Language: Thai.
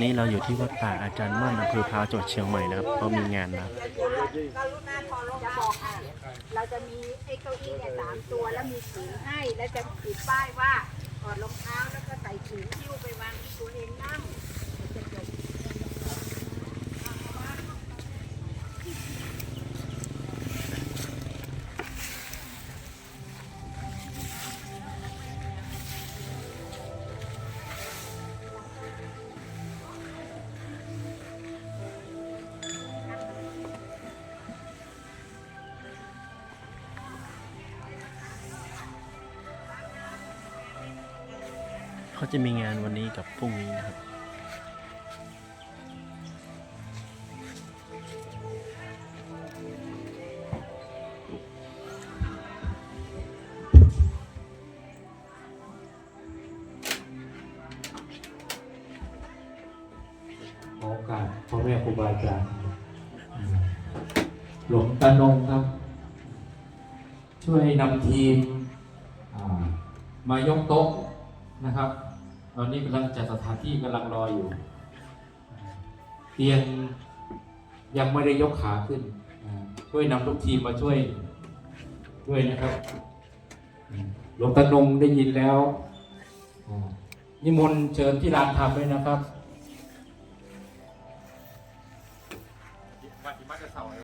นี่เราอยู่ที่วัดป่าอาจารย์มั่นอำเภอพร้าวจังหวัดเชียงใหม่นะครับเขามีงานนะครับกรุณาถอดรองบอกค่ะ เราจะมีไอ้เก้าอี้เนี่ยสามตัวแล้วมีถุงให้แล้วจะติดป้ายว่า เขาจะมีงานวันนี้กับพรุ่งนี้นะครับ ขอโอกาสพ่อแม่ครูบาอาจารย์หลวงตานงครับ ช่วยนำทีมอ่ามายกโต๊ะนะครับ ตอนนี้กำลังจัดสถานที่กำลังรออยู่ เตียงยังไม่ได้ยกขาขึ้น ช่วยนำทุกทีมมาช่วยด้วยนะครับหลวงตานงได้ยินแล้วนิมนต์เชิญที่ลานทำรมด้วยนะครับ